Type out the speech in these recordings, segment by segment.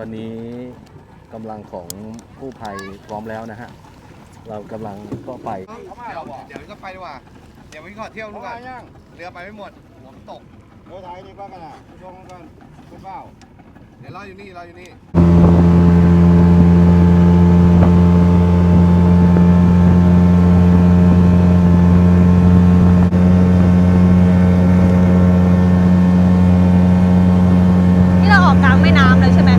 ตอนนี้กำลังของกู้ภัยพร้อมแล้วนะฮะ เรากำลังก็ไป เดี๋ยวเดี๋ยวก็ไปดีกว่า เดี๋ยวไปก่อนเที่ยวนู่นก่อนเรือไปไม่หมดหัวมันตก เรือไทยนี่ก็กันอะชงกันเป็นเปล่าเดี๋ยวรออยู่นี่รออยู่นี่นี่เราออกกลางแม่น้ำเลยใช่ไหม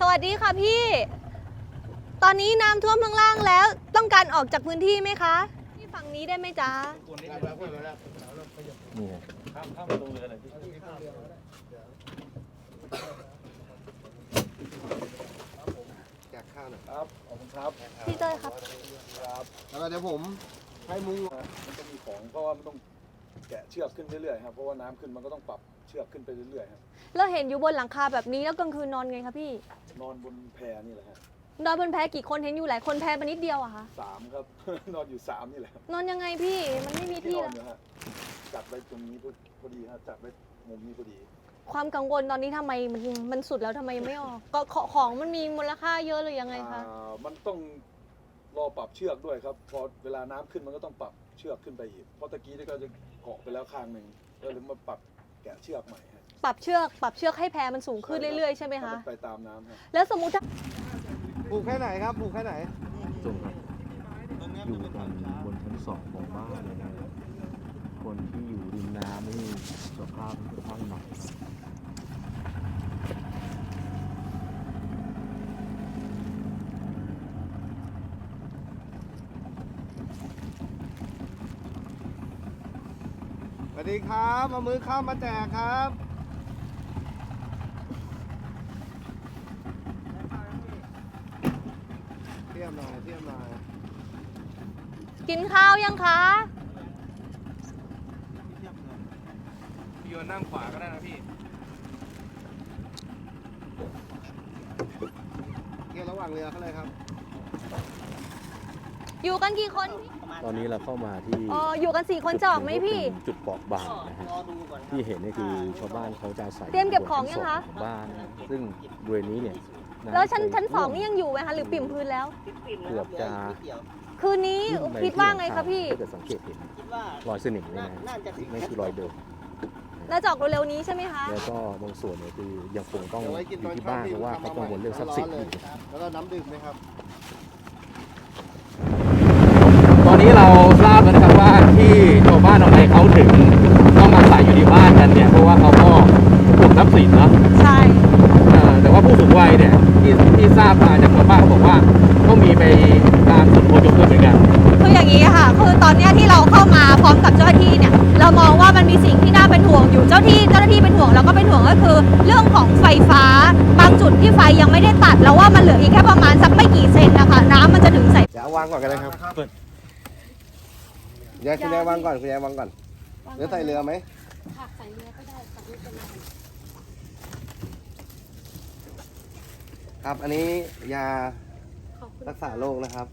ส วัสดีค่ะพี่ ตอนนี้น้ำท่วมข้างล่างแล้ว ต้องการออกจากพื้นที่ไหมคะที่ฝั่งนี้ได้ไหมจ๊ะนี่ไงแจกข้าวหน่อยครับขอบคุณครับพี่เต้ยครับแล้วก็เดี๋ยวผมให้มุ้งมันจะมีของเพราะว่ามันต้องแกะเชือกขึ้นเรื่อยๆครับเพราะว่าน้ำขึ้นมันก็ต้องปรับเชือกขึ้นไปเรื่อยๆครับเราเห็นอยู่บนหลังคาแบบนี้แล้วกลางคืนนอนไงคะพี่ นอนบนแพนี่แหละฮะนอนบนแพกี่คนเห็นอยู่หลายคนแพมานิดเดียวอะคะสามครับ นอนอยู่สามนี่แหละนอนยังไงพี่มันไม่มีที่ที่นอนแล้วอยู่ฮะจัดไว้ตรงนี้พอพอดีฮะจัดไว้มุมนี้พอดี ความกังวลตอนนี้ทำไมมันมันสุดแล้วทำไมยังไม่ออก ก็ขของมันมีมูลค่าเยอะหรือยังไงคะอ่ามันต้องรอปรับเชือกด้วยครับ พอเวลาน้ำขึ้นมันก็ต้องปรับเชือกขึ้นไปอีก เพราะตะกี้นี่ก็จะเกาะไปแล้วข้างหนึ่งก็เลยมาปรับ แกะเชือกใหม่ฮะปรับเชือกปรับเชือกให้แพมันสูงขึ้นเรื่อยๆใช่ไหมมัคะนไปตามน้ำฮะแล้วสมมุติถ้าปลูกแค่ไหนครับปลูกแค่ไหนจงครับอยู่กันบนชั้นสองของบ้านเลยนะคนที่อยู่ริมน้ำนี่สภาพค่อนข้างหนักส วัสดีครับมามือข้าวมาแจกครับเทียมหน่อยเทียมหน่อยกินข้าวยังคะ พี่โยนนั่งขวาก็ได้นะพี่เกี่ยวระหว่างเรือเขาเลยครับ อยู่กันกี่คนตอนนี้เราเข้ามาที่อ๋ออยู่กันสี่คนจะออกไหมพี่ จุดเปราะบางนะฮะที่เห็นนี่คือชาวบ้านเขาจะอาศัยเตรียมเก็บของยังคะบนชั้นสอของบ้านซึ่งบริเวณนี้เนี่ยำแล้วชั้นเคยชั้นสองท่วมนี่ยังอยู่ไหมคะหรือปิ่มพื้นแล้วเกือบจะคืนนี้ขึ้นในคิดว่าไงคะพี่ถ้าเกิดสังเกตเห็นรอยสนิมนี่นะนั่นคือรอยเดิมน่าจะออกเร็วๆนี้ใช่ไหมคะ แล้วก็บางส่วนเนี่ยคือยังคงต้องเดี๋อยวไว้กินตยู่อนที่เช้าบ้านพี่เพราะว่าเขากังวลเรื่องทรัพย์สินร้อนๆอยู่เลยแล้วก็น้ำดื่มไหมครับ ตอนนี้เราทราบแล้วนะครับว่าที่ชาวบ้านทำไมเขาถึงต้องอาศัยอยู่ที่บ้านกันเนี่ยเพราะว่าเขาก็ห่วงทรัพย์สินเนาะ ใช่ เอ่อแต่ว่าผู้สูงวัยเนี่ยที่ที่ทราบมาจากชา วบ้านเขาบอกว่าก็มีไปตามสุดโพยกด้วยเหมือนกันคืออย่างนี้ค่ะ คือตอนเนี้ยที่เราเข้ามาพร้อมกับเจ้าหน้าที่เนี่ย เรามองว่ามันมีสิ่งที่น่าเป็นห่วงอยู่ เจ้าที่เจ้าหน้าที่เป็นห่วงเราก็เป็นห่วงก็คือ เรื่องของไฟฟ้า บางจุดที่ไฟยังไม่ได้ตัดแล้วว่ามันเหลืออีกแค่ประมาณสักไม่กี่เซนนะคะน้ำมันจะถึงใส่เดี๋ยวเอาวางก่อนก็ได้ครับยายคุณยายวางก่อนคุณยายวางก่อนเดี๋ยวใส่เรือไหมค่ะใส่เรือก็ได้ใส่ไม่เป็นไรครับ อันนี้ยาขอบคุณ รักษาโรคนะครับ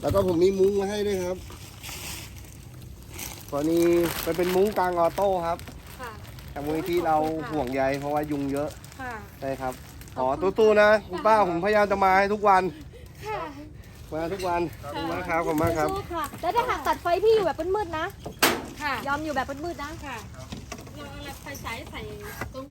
แล้วก็ผมมีมุ้งมาให้ด้วยครับตัวนี้มันเป็นมุ้งกลางออโต้ครับค่ะ ทางมูลนิธิเราห่วงใยเพราะว่ายุงเยอะค่ะ ใช่ครับขอตู้ๆนะคุณป้าผมพยายามจะมาให้ทุกวันมาทุกวันขอบคุณมากครับขอบคุณมากครับสู้ค่ะ แล้วถ้าหากตัดไฟพี่อยู่แบบมืดๆนะ ค่ะยอมอยู่แบบมืดๆนะ ค่ะ เราเอาไฟฉายใส่ตรง